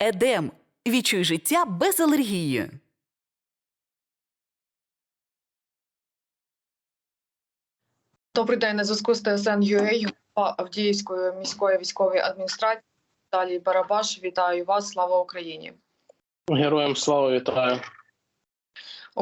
Едем. Відчуй життя без алергії. Добрий день на зв'язку з ТСН ЮА, Авдіївської міської військової адміністрації. Далі Барабаш, вітаю вас. Слава Україні! Героям слава вітаю.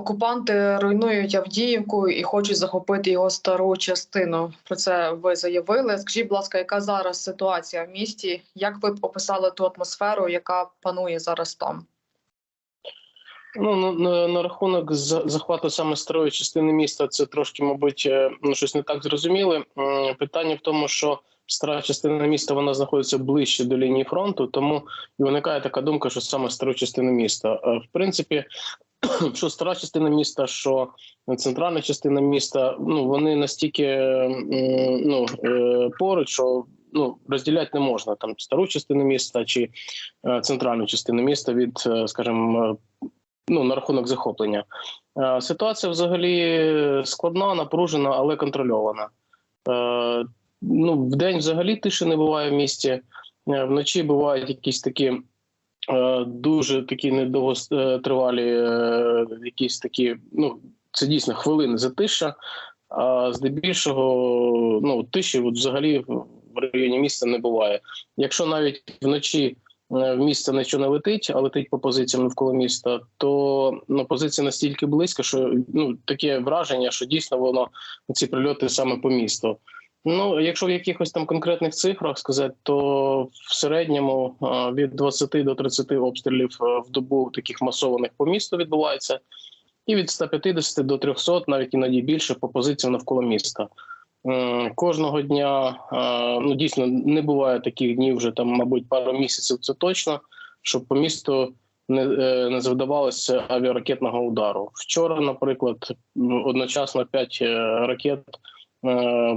Окупанти руйнують Авдіївку і хочуть захопити його стару частину. Про це ви заявили. Скажіть, будь ласка, яка зараз ситуація в місті? Як ви б описали ту атмосферу, яка панує зараз там? Ну на, на, на рахунок за- захвату саме старої частини міста, це трошки, мабуть, е, ну щось не так зрозуміли. Питання в тому, що стара частина міста вона знаходиться ближче до лінії фронту, тому і виникає така думка, що саме стару частину міста. Е, В принципі, що стара частина міста, що центральна частина міста, ну вони настільки ну е, поруч, що ну розділяти не можна там стару частину міста чи е, центральну частину міста від, е, скажімо, ну на рахунок захоплення. Ситуація взагалі складна, напружена, але контрольована. Ну, в день взагалі тиші не буває в місті. Вночі бувають якісь такі дуже такі недовготривалі, е, якісь такі, ну це дійсно хвилини затища. А здебільшого, ну тиші, от взагалі в районі міста не буває. Якщо навіть вночі е, в місто нічого не летить, а летить по позиціям навколо міста, то ну, позиція настільки близько, що ну таке враження, що дійсно воно ці прильоти саме по місту. Ну, якщо в якихось там конкретних цифрах сказати, то в середньому е, від 20 до 30 обстрілів е, в добу таких масованих по місту відбувається, і від 150 до 300, навіть іноді більше по позиціям навколо міста. Кожного дня е, ну дійсно не буває таких днів, вже там, мабуть, пару місяців. Це точно, щоб по місту не, е, не завдавалося авіаракетного удару. Вчора, наприклад, одночасно 5 ракет е,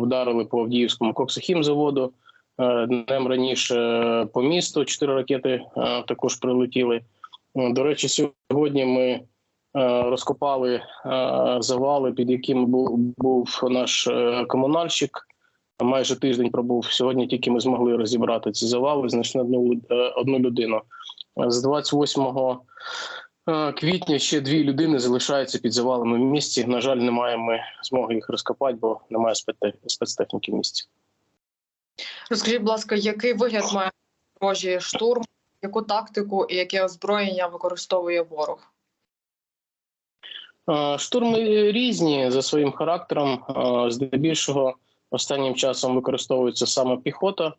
вдарили по Авдіївському коксохімзаводу. Е, Днем раніше е, по місту 4 ракети е, також прилетіли. Е, До речі, сьогодні ми е, розкопали е, завали, під якими був, наш е, комунальщик. Майже тиждень пробув. Сьогодні тільки ми змогли розібрати ці завали, знайшли одну, е, одну людину. Е, З 28 е, квітня ще дві людини залишаються під завалами в місті. На жаль, немає ми змоги їх розкопати, бо немає спецтехніки в місті. Розкажіть, будь ласка, який вигляд має ворожий штурм, яку тактику і яке озброєння використовує ворог? Штурми різні за своїм характером. Здебільшого останнім часом використовується саме піхота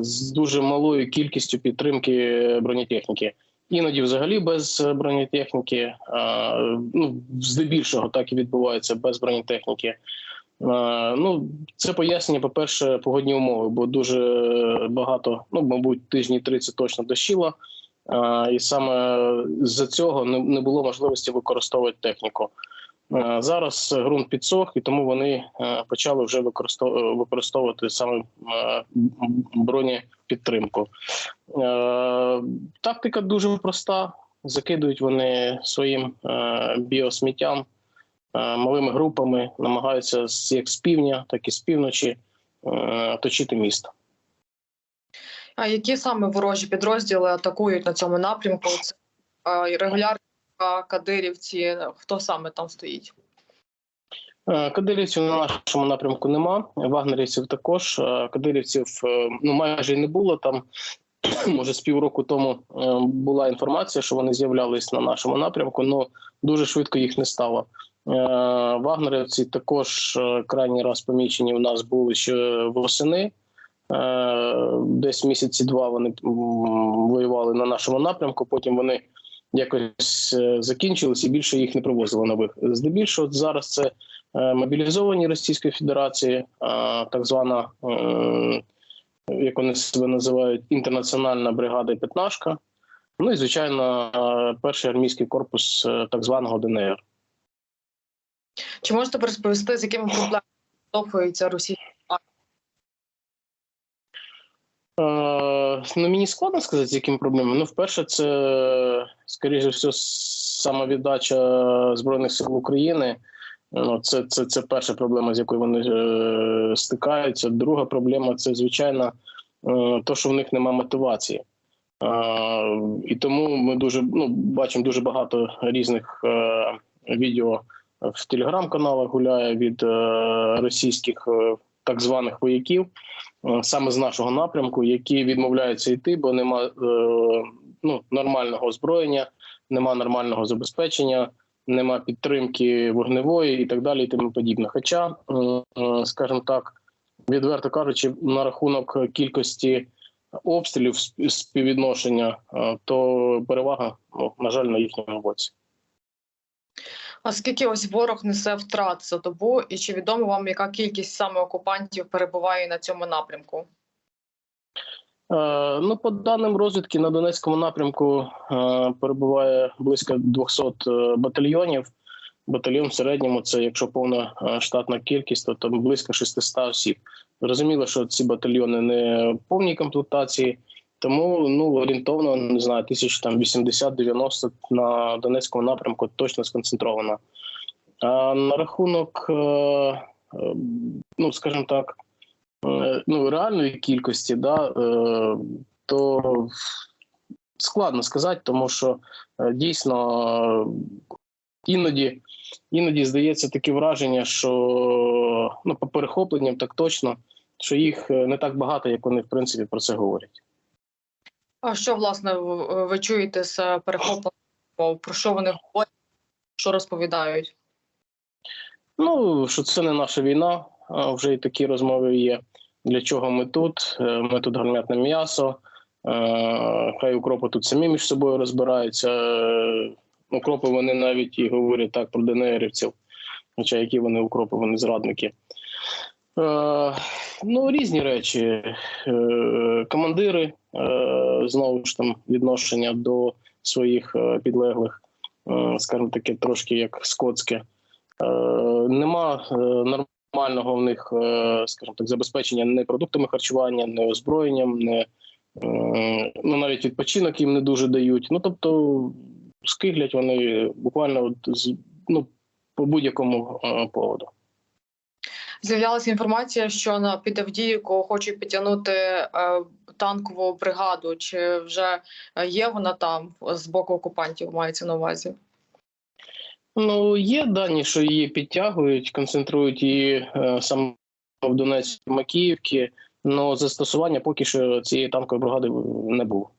з дуже малою кількістю підтримки бронетехніки. Іноді взагалі без бронетехніки. Е, Ну, здебільшого так і відбувається без бронетехніки. Е, Ну, це пояснення, по-перше, погодні умови, бо дуже багато, ну, мабуть, тижні 30 точно дощило. Е, і саме з-за цього не, не було можливості використовувати техніку. Е, Зараз ґрунт підсох, і тому вони е, почали вже використов- використовувати саме е, бронепідтримку. Е, Тактика дуже проста. Закидують вони своїм е, біосміттям е, малими групами, намагаються як з півдня, так і з півночі е, точити місто. А які саме ворожі підрозділи атакують на цьому напрямку? Це регулярні кадирівці. Хто саме там стоїть? Е, Кадирівців на нашому напрямку нема. Вагнерівців також. Е, Кадирівців е, ну майже й не було там. Може, з півроку тому була інформація, що вони з'являлись на нашому напрямку, але дуже швидко їх не стало. Вагнерівці також крайній раз помічені у нас були ще восени. Десь місяці два вони воювали на нашому напрямку. Потім вони якось е, закінчились і більше їх не привозили нових. Здебільшого зараз це е, мобілізовані Російської Федерації, так звана, е, як вони себе називають, інтернаціональна бригада П'ятнашка. Ну і звичайно, перший армійський корпус так званого ДНР. Чи можете розповісти, з якими проблемами стовхується Росія? Ну, мені складно сказати, з якими проблемами. Ну, вперше, це, скоріше все, самовіддача Збройних сил України. Ну, це, це, це перша проблема, з якою вони е, стикаються. Друга проблема це, звичайно, е, то, що в них немає мотивації. Е, І тому ми дуже ну, бачимо дуже багато різних е, відео в телеграм-каналах гуляє від е, російських е, так званих вояків, е, саме з нашого напрямку, які відмовляються йти, бо нема е, ну, нормального озброєння, нема нормального забезпечення, нема підтримки вогневої і так далі, і тому подібне. Хоча, е, скажімо так, відверто кажучи, на рахунок кількості обстрілів сп- співвідношення, то перевага, ну, на жаль, на їхньому боці. А скільки ось ворог несе втрат за добу, і чи відомо вам, яка кількість саме окупантів перебуває на цьому напрямку? Е, Ну, по даним розвідки, на Донецькому напрямку е, перебуває близько 200 е, батальйонів. Батальйон в середньому це, якщо повна штатна кількість, то там близько 600 осіб. Зрозуміло, що ці батальйони не повній комплектації, тому ну орієнтовно не знаю, тисяч там 80-90 на Донецькому напрямку точно сконцентровано. А на рахунок, е, е, ну скажімо так, е, ну, реальної кількості, да, то складно сказати, тому що дійсно іноді, іноді здається таке враження, що ну, по перехопленням так точно, що їх не так багато, як вони в принципі про це говорять. А що власне ви, ви чуєте з перехопленням? Про що вони говорять? Що розповідають? Ну, що це не наша війна, вже і такі розмови є. Для чого ми тут? Е, Ми тут гармятне м'ясо. Е, Хай укропи тут самі між собою розбираються. Е, Укропи вони навіть і говорять так про ДНРівців. Хоча які вони укропи, вони зрадники. Е, Ну, різні речі. Е, Командири е, знову ж там відношення до своїх підлеглих, скажімо таке, трошки як скотське. Нема нормального в них, скажімо так, забезпечення не продуктами харчування, не озброєнням, не ну навіть відпочинок їм не дуже дають. Ну тобто скиглять вони буквально от ну по будь-якому поводу. З'являлася інформація, що на під Авдіївку хочуть підтягнути е, танкову бригаду. Чи вже е, є вона там з боку окупантів? Мається на увазі? Ну, є дані, що її підтягують, концентрують її е, саме в Донецьку Макіївці, але застосування поки що цієї танкової бригади не було.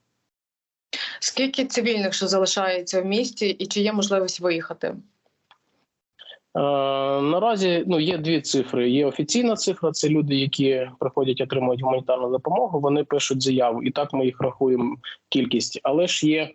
Скільки цивільних ще залишається в місті, і чи є можливість виїхати? Е, наразі ну, є дві цифри. Є офіційна цифра, це люди, які приходять, отримують гуманітарну допомогу. Вони пишуть заяву, і так ми їх рахуємо кількість. Але ж є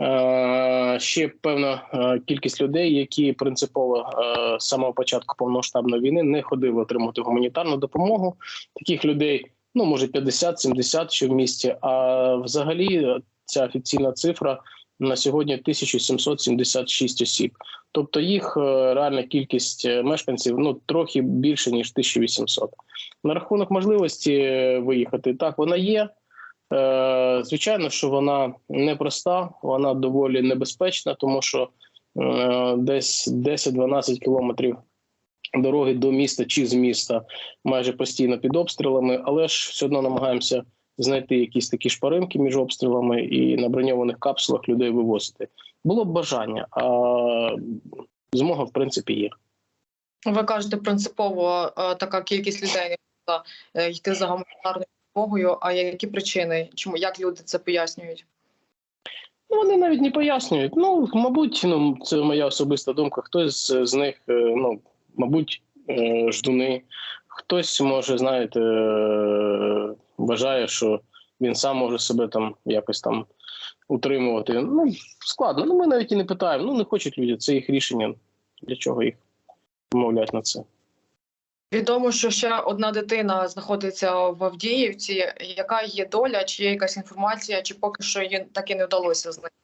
е, ще певна е, кількість людей, які принципово з самого початку повномасштабної війни не ходили отримати гуманітарну допомогу. Таких людей ну може 50-70 ще в місті. А взагалі ця офіційна цифра на сьогодні 1776 осіб. Тобто їх е, реальна кількість е, мешканців ну трохи більше ніж 1800. На рахунок можливості е, виїхати, так вона є. Звичайно, що вона непроста, вона доволі небезпечна, тому що десь 10-12 кілометрів дороги до міста чи з міста майже постійно під обстрілами, але ж все одно намагаємося знайти якісь такі шпаринки між обстрілами і на броньованих капсулах людей вивозити. Було б бажання, а змога в принципі є. Ви кажете, принципово е, така кількість людей не е, йти за гуманітарною допомогою. А які причини? Чому як люди це пояснюють? Ну, вони навіть не пояснюють. Ну, мабуть, ну це моя особиста думка. Хтось з них, е, ну, мабуть, ждуни, хтось може, знаєте, вважає, що він сам може себе там якось там утримувати. Ну, складно. Ну, ми навіть і не питаємо. Ну, не хочуть люди, це їх рішення. Для чого їх вмовляти на це? Відомо, що ще одна дитина знаходиться в Авдіївці. Яка є доля? Чи є якась інформація, чи поки що їй так і не вдалося знайти?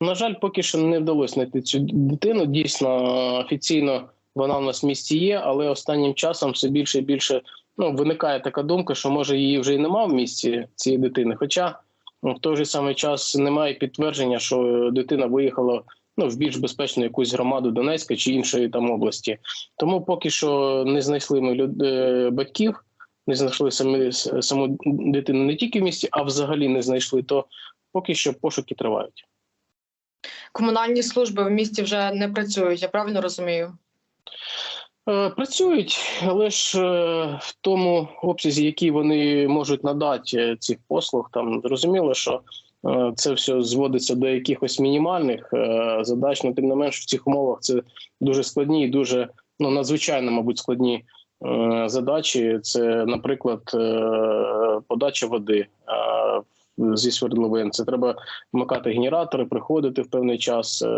На жаль, поки що не вдалося знайти цю дитину. Дійсно, офіційно вона в нас в місті є, але останнім часом все більше і більше ну, виникає така думка, що може її вже і нема в місті цієї дитини. Хоча ну, в той же самий час немає підтвердження, що дитина виїхала ну, в більш безпечну якусь громаду Донецька чи іншої там області. Тому поки що не знайшли ми люд... е, батьків не знайшли самі саму дитину не тільки в місті, а взагалі не знайшли, то поки що пошуки тривають. Комунальні служби в місті вже не працюють, я правильно розумію? Е, Працюють, але ж е, в тому обсязі, який вони можуть надати е, цих послуг, там зрозуміло, що це все зводиться до якихось мінімальних задач. Ну, тим не менш, в цих умовах це дуже складні і дуже ну надзвичайно, мабуть, складні задачі. Це, наприклад, подача води зі свердловин. Це треба вмикати генератори, приходити в певний час. Е,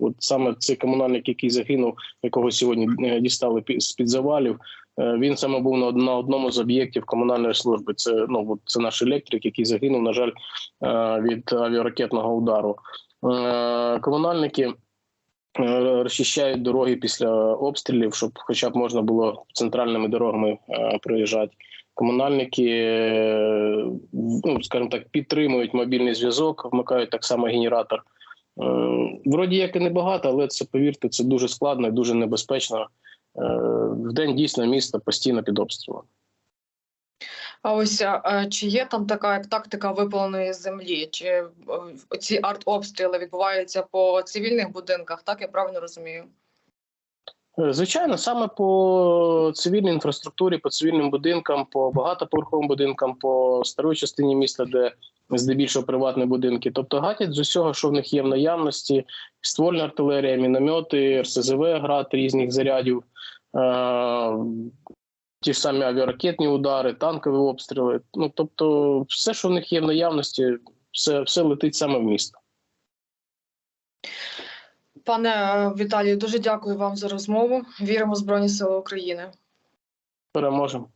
От саме цей комунальник, який загинув якого сьогодні е, дістали з-під завалів. е, Він саме був на одному з об'єктів комунальної служби. Це ну це наш електрик, який загинув, на жаль, від авіаракетного удару. Комунальники розчищають дороги після обстрілів, щоб хоча б можна було центральними дорогами проїжджати. Комунальники, е, ну скажімо так, підтримують мобільний зв'язок, вмикають так само генератор. Е, Вроді як і небагато, але це повірте, це дуже складно і дуже небезпечно. Е, В день дійсно місто постійно під обстрілом. А ось чи є там така як тактика випаленої землі? Чи ці артобстріли відбуваються по цивільних будинках? Так я правильно розумію? Звичайно, саме по цивільній інфраструктурі, по цивільним будинкам, по багатоповерховим будинкам, по старої частині міста, де здебільшого приватні будинки. Тобто гатять з усього, що в них є в наявності: ствольна артилерія, міномети, РСЗВ, град різних зарядів, е- ті ж самі авіаракетні удари, танкові обстріли. Ну тобто, все, що в них є в наявності, все, все летить саме в місто. Пане е, Віталію, дуже дякую вам за розмову. Віримо в Збройні Сили України. Переможемо.